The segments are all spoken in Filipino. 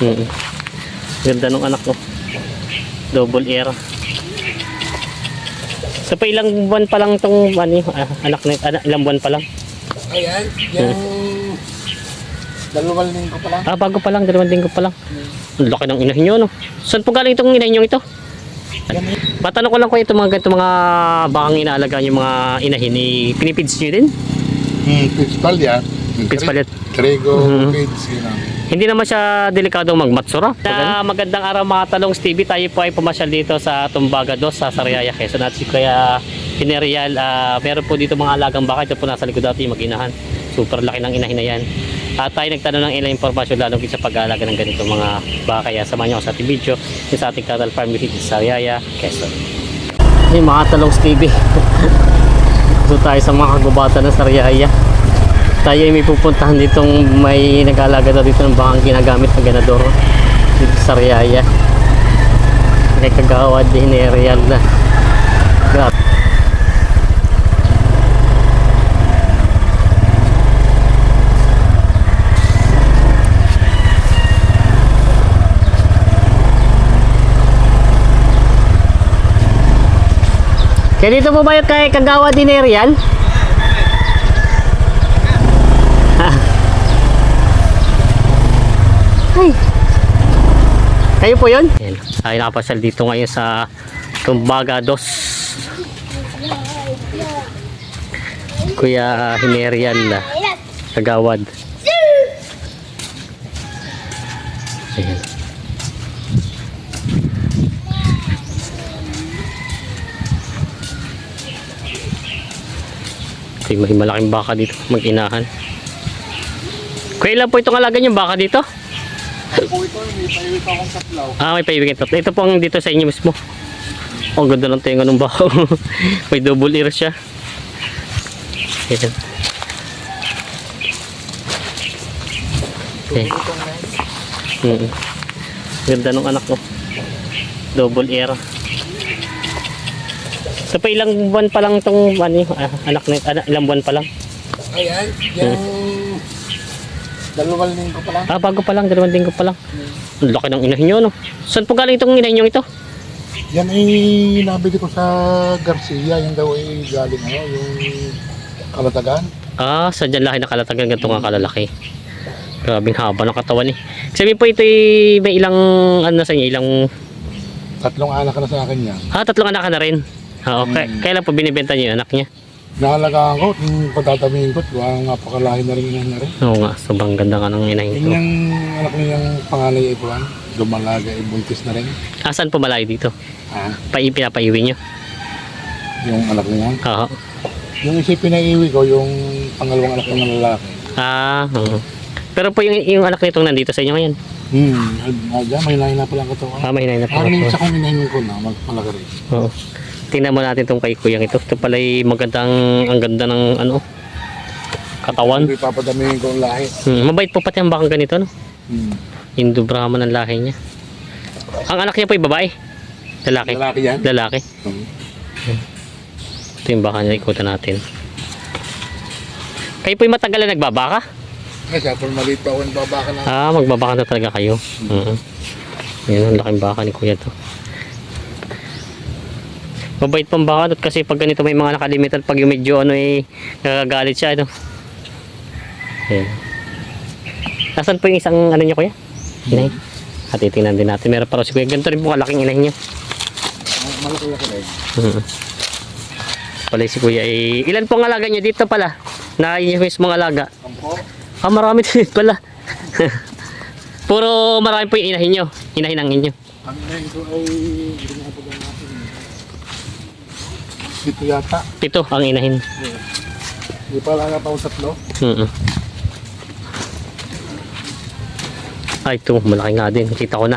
Mm. Ganda nung anak ko. Double air. So pa ilang buwan pa lang tong ano, ah, anak na anak, ilang buwan pa lang. Ayan, yung dalawang linggo pa lang. Ah, bago pa lang, dalawang linggo pa lang. Ang laki ng inahin nyo, no? Saan po galing itong inahin nyo ito? Yan. Matanong ko lang ko ito mga ganito mga bakang inaalaga yung mga inahin, eh, pinipids nyo din? Hmm, principal yan. Pids palit. Trigo, Mhm. pids, yun ang. Hindi naman siya delikadong magmatsura. Na magandang araw mga talong Stevie. Tayo po ay pumasyal dito sa Tumbaga 2 sa Sariaya, Quezon. At si Kuya Pinerial, ah, meron po dito mga alagang baka. Ito po nasa likod natin yung mag-inahan. Super laki ng inahin na yan. At tayo nagtanong ng ilang impormasyon lalo sa pag-aalaga ng ganito mga baka. Kaya samahan nyo ako sa ating video sa ating cattle farm dito sa Sariaya, Quezon. Yung mga talong Stevie. Dito tayo sa mga kagubatan ng Sariaya tayo ay may pupuntahan ditong may nag-aalaga daw dito ng bakang ginagamit na ganador dito sa Riyaya. May kagawad din Real na. Grabe. Kaya dito po ba yung kay kagawa din ni Real? Ay. Kayo po yun? Ayan. Ay nakapasal dito ngayon sa Tumbaga Dos. Kuya Hinerial na kagawad. Ayan. Ito yung may malaking baka dito, mag-inahan. Kuya, ilan po itong alaga yung baka dito? Po ito, may paiwit akong katlaw. Ah, may paibigin tatlo. Ito po ang dito sa inyo mismo. Oh, ganda ng tenga ng baka. may double ear siya. Ayan. Okay. Mm Ganda ng anak ko. Double ear. So pa ilang buwan pa lang tong ano, ah, anak na anak, ilang buwan pa lang. Ayan, yung dalawang linggo pa lang. Ah, bago pa lang, dalawang linggo pa lang. Ang laki ng inahin nyo, no? Saan po galing itong inahin nyo ito? Yan ay nabili ko sa Garcia, yan daw ay galing ano, yung kalatagan. Ah, sa dyan lahi nakalatagan ganito nga kalalaki. Grabing haba ng katawan eh. Sabi po ito ay may ilang ano na sa inyo, ilang Tatlong anak na sa akin yan. ah, tatlong anak na rin. Ah, okay. Hmm. Kailan po binibenta niyo yung anak niya? Nakalagaan ko, yung pagtatabihin ko, wow, napakalahi na rin yun na rin. Oo nga, sobrang ganda nga ng inahin Yun ko. yung anak niya yung panganay ay Ipuan, dumalaga ay buntis na rin. Asan po malayo dito? Ah, Pai pinapaiwi niyo? yung anak niya. Oo. Yung isa pinaiwi ko, yung pangalawang anak ng lalaki. Ah, oo. Pero po yung, yung anak nitong nandito sa inyo ngayon. Hmm, ay, may lahi na palang katawan. Ah, may hinay na po. Parang minsan kong inahin ko na, magpalaki rin. Oo. Tingnan mo natin tong kay kuyang ito. Ito pala ay magandang, ang ganda ng ano, katawan. Hindi papadamihin ko ang lahi. Hmm, mabait po pati ang bakang ganito, no? Hmm. Hindu Brahman ang lahi niya. Ang anak niya po ay babae? Lalaki? Lalaki yan. Lalaki. Hmm. Ito yung baka niya, ikutan natin. Kayo po yung matagal na nagbabaka? Ay, siya, kung maliit pa ako, babaka na. Ah, magbabaka na talaga kayo. Mm Yan, ang laking baka ni kuya to. Mabait pang baka kasi pag ganito may mga nakalimitan pag yung medyo ano eh nagagalit siya ano. Ayan. Nasaan po yung isang ano niyo kuya? Inay. At titingnan din natin. Meron pa raw si kuya. Ganito rin po kalaking inahin niyo. Malaki-laki rin. Mhm. Pala si kuya eh. Ilan po ang alaga niyo dito pala? Na yun yung mismong alaga. Sampo. Ah, marami din pala. Puro marami po yung inahin nyo. Inahin ang inyo. Ang inahin ko ay, hindi na. Dito yata. Ito ang inahin. Hindi pa lang ako tatlo. Mm Ay, ito. Malaki nga din. Kita ko na.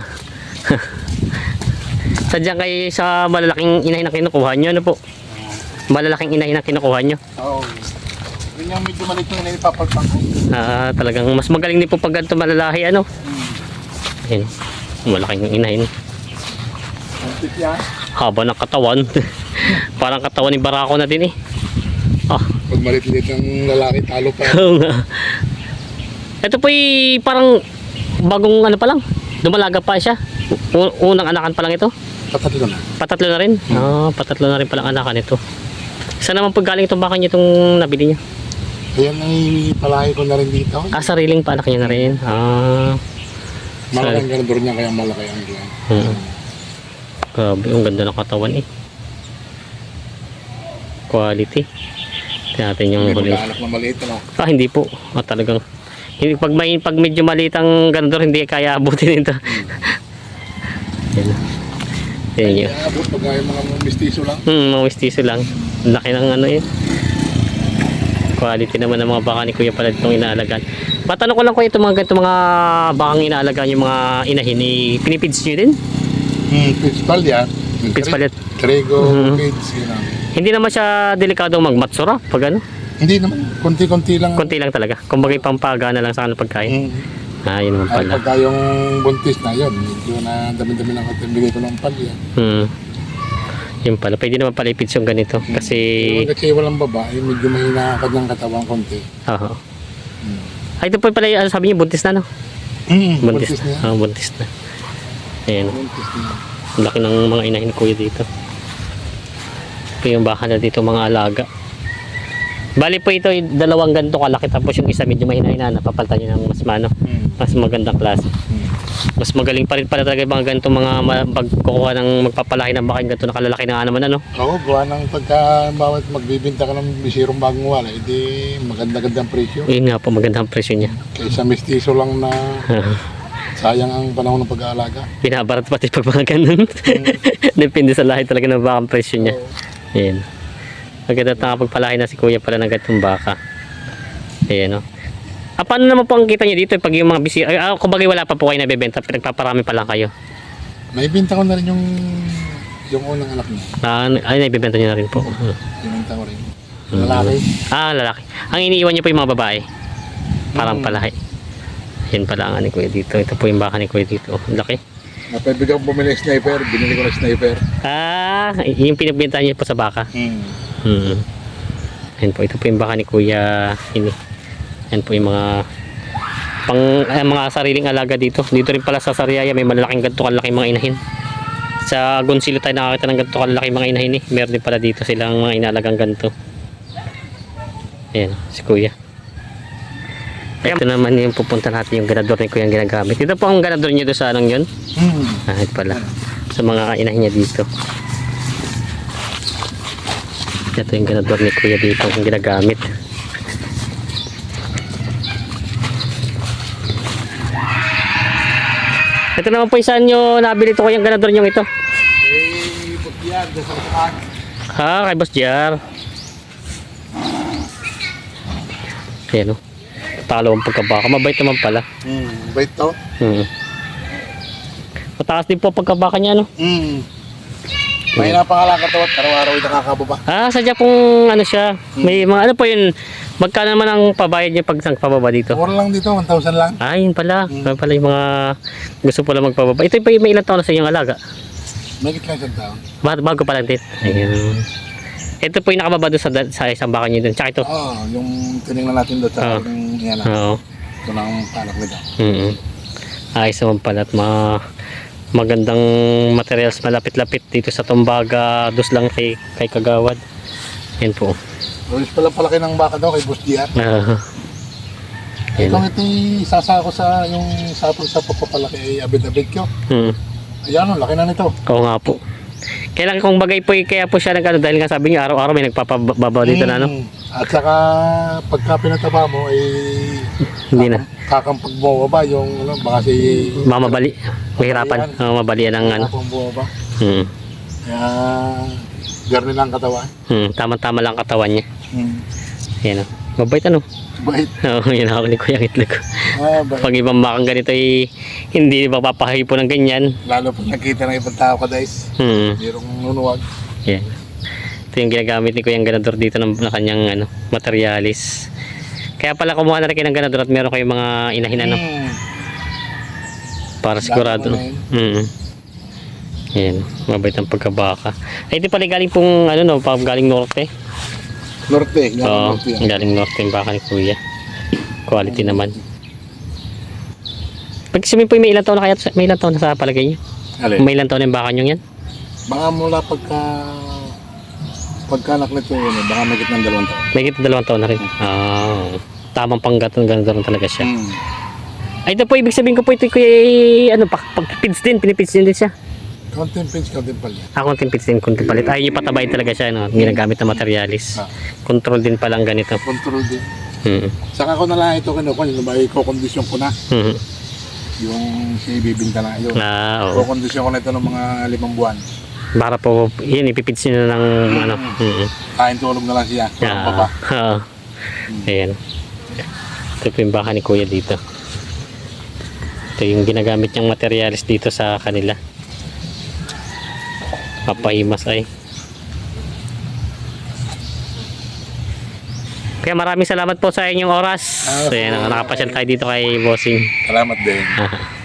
Sadyang kayo sa malalaking inahin ang kinukuha nyo. Ano po? Malalaking inahin ang kinukuha nyo. Oo. Yun yung medyo maliit yung inahin papalpang ko. Ah, talagang mas magaling din po pag ganito malalahi. Ano? Hmm. Ayun. Malaking inahin. Ang yan. Haba ng katawan. Parang katawan ni Barako na din eh. Ah, Pag maliit-liit ang lalaki, talo pa. Oo nga. Ito po parang bagong ano pa lang. Dumalaga pa siya. U- unang anakan pa lang ito. Patatlo na. Patatlo na rin. Ah, patatlo na rin palang anakan ito. Saan naman pag galing itong baka niya itong nabili niya? Ayan ay palahi ko na rin dito. Ah, sariling pa anak niya na rin. Ah. Malaki ang ganador niya kaya malaki ang ganyan. Hmm. Grabe, ang ganda ng katawan eh. Quality. Tingnan natin yung huli. anak na maliit ano. Ah, hindi po. Ah, talagang hindi pag may pag medyo maliit ang ganador hindi kaya abutin ito. Yan. Yan yun. Abot pag mga mistiso lang. Hmm, mga mistiso lang. Ang Laki ng ano yun. Quality naman ng mga baka ni Kuya pala itong inaalagaan. Matanong ko lang ko ito mga ganito mga bakang inaalagaan yung mga inahin ni pinipids nyo din? Hmm, principal yan. Pids palit. Trigo, Mhm. pids, yun Hindi naman siya delikadong magmatsura pag ano. Hindi naman, konti-konti lang. Konti lang talaga. Kung bagay pampagana lang sa ano pagkain. Hmm. Ah, yun naman Ay, pala. pagka yung buntis na yun, medyo na dami-dami lang ako bigay ko ng palya. Hmm. Yun pala. Pwede naman pala ipids yung ganito. Kasi, Pero kasi walang babae, medyo mahina ka ng katawan konti. oo. Hmm. Ay, ito po pala yung ano, sabi niyo, buntis na no? Hmm, Buntis, buntis na. Ah, buntis na. Ayan. Buntis na. Laki ng mga inahin ko dito. Ito yung baka na dito mga alaga. Bali po ito, yung dalawang ganito kalaki tapos yung isa medyo mahina-hina na papalitan nyo ng mas mano, Hmm. mas magandang klase. Hmm. Mas magaling pa rin pala talaga yung mga ganito mga pagkukuha ng magpapalaki ng baka yung ganito na kalalaki na nga naman ano. Oo, gawa ng pagka bawat magbibinta ka ng bisirong bagong wala, edi maganda-gandang presyo. Yun nga po, magandang presyo niya. Kaysa mistiso lang na sayang ang panahon ng pag-aalaga. Binabarat pati pag mga ganun. Depende sa lahi talaga ng baka ang presyo niya. Oo. Ayan. Maganda at nakapagpalaki na si kuya pala ng gatong baka. Ayan o. Ah, paano naman po ang kita niyo dito pag yung mga bisi... Ay, ah, kumbaga wala pa po kayo nabibenta, pinagpaparami pa lang kayo. Naibinta ko na rin yung yung unang anak niya. Ah, ay, naibibenta niyo na rin po. Hmm. Binenta ko rin. Lalaki. Ah, lalaki. Ang iniiwan niyo po yung mga babae. Parang Hmm. palahi. Yan pala ang ani kuya dito. Ito po yung baka ni kuya dito. Ang Laki. Napabigyan ko bumili ng sniper, binili ko ng sniper. Ah, yung pinagbenta niyo po sa baka. Hmm. Hmm. Yan po, ito po yung baka ni Kuya Ini. Yan po yung mga pang eh, mga sariling alaga dito. Dito rin pala sa Sariaya may malalaking ganito kalaking mga inahin. Sa Goncillo tayo nakakita ng ganito kalaking mga inahin eh. Meron din pala dito silang mga inalagang ganito. Ayan, si Kuya. Ito naman yung pupunta natin yung ganador ni Kuya ang ginagamit. Ito po ang ganador niya doon sa anong yun. Hmm. Ah, ito pala. Sa mga inahin niya dito. Ito yung ganador ni Kuya dito ang ginagamit. Ito naman po isaan nyo nabili ito ko yung ganador nyo ito. Eh, bukyan, sa sakaan. Ha, kay Boss JR. Ayan o. Talo ang pagkabaka. Mabait naman pala. Hmm. Bait to? Hmm. Mataas din po pagkabaka niya, no? Hmm. May napangalang katawat, araw-araw yung nakakababa. Ah, sadya pong ano siya. May mga ano po yun. Magkano naman ang pabayad niya pag pababa dito? Mura lang dito, 1,000 lang. Ah, yun pala. Yun pala yung mga gusto pala magpababa. Ito pa may ilang taon na sa iyong alaga. May lang isang taon. Bago, bago pa lang din. Ayun. Ito po yung nakababa doon sa, sa isang baka niyo doon. Tsaka ito. Oo, yung tinignan natin doon Ah. sa yung yan na. Oo. Ito na ang palak nito. Mm Ayos naman pala at mga magandang materials malapit-lapit dito sa Tumbaga. Dos lang kay, kay Kagawad. Yan po. Rolis pala palaki ng baka daw kay Boss DR. Yan. Itong ito isasa ko sa yung sapol sa pagpapalaki ay abid-abid ko. Mm. Ayan, oh, laki na nito. Oo nga po. Kailangan kung bagay po kaya po siya nagano dahil nga sabi niya araw-araw may nagpapababaw dito na ano. Mm. At saka pagka pinataba mo ay Hindi na. kakampag bumaba yung ano, baka si Mamabali. Mahirapan. Oo, mabalian ng ano. Bumaba. Hmm. Kaya garni lang katawan. Hmm. Tama-tama lang katawan niya. Hmm. Yan o. Mabait ano. Bait. Oo, yun ako ni Kuya Itlog. Ah, bait. Pag ibang makang ganito ay hindi mapapahipo ng ganyan. Lalo pag nakita ng ibang tao ka guys. Hmm. Merong nunuwag. Yan. Ito yung ginagamit ni Kuya Ganador dito ng, ng kanyang ano, materialis. Kaya pala kumuha na rin kayo ng ganador at meron kayong mga inahin ano. Hmm. Para sigurado. Mm. Yan, mabait ang pagkabaka. Ay, ito pala galing pong, ano no, pag galing norte. Norte. Oo, norte yan. galing norte yung baka ni kuya. Quality naman. Pag sabihin po may ilang taon na kaya, may ilang taon na sa palagay niyo? Alin? May ilang taon yung baka niyo yan? Baka mula pagka pagkanak nito yun, eh, baka may ng dalawang taon. May kita dalawang taon na rin. Ah, tamang panggatong ganun talaga siya. Hmm. Ay, ito po, ibig sabihin ko po ito kuya, ano, pag, pag pids din, pinipids din din siya. Konting pinch, konting palya. Ah, konting pids din, konting palit. Ay, yung patabayin talaga siya, no? Ginagamit na materialis. Ah. Control din palang ganito. Control din. Hmm. Saka ko na lang ito kinukuha, yung ba, i-kondisyon ko na. Hmm. Yung si bibinta na yun. Ah, oo. Kukondisyon ko na ito ng mga limang buwan. Para po, yun, ipipids nyo na ng, ano. Hmm. Kain tulog na lang siya. Ah, oo. Ayan. Ito po yung baka ni Kuya dito. Ito yung ginagamit niyang materialis dito sa kanila. Papahimas ay. Kaya maraming salamat po sa inyong oras. Ah, Ayan, nakapasyal tayo dito kay Bossing. Salamat din.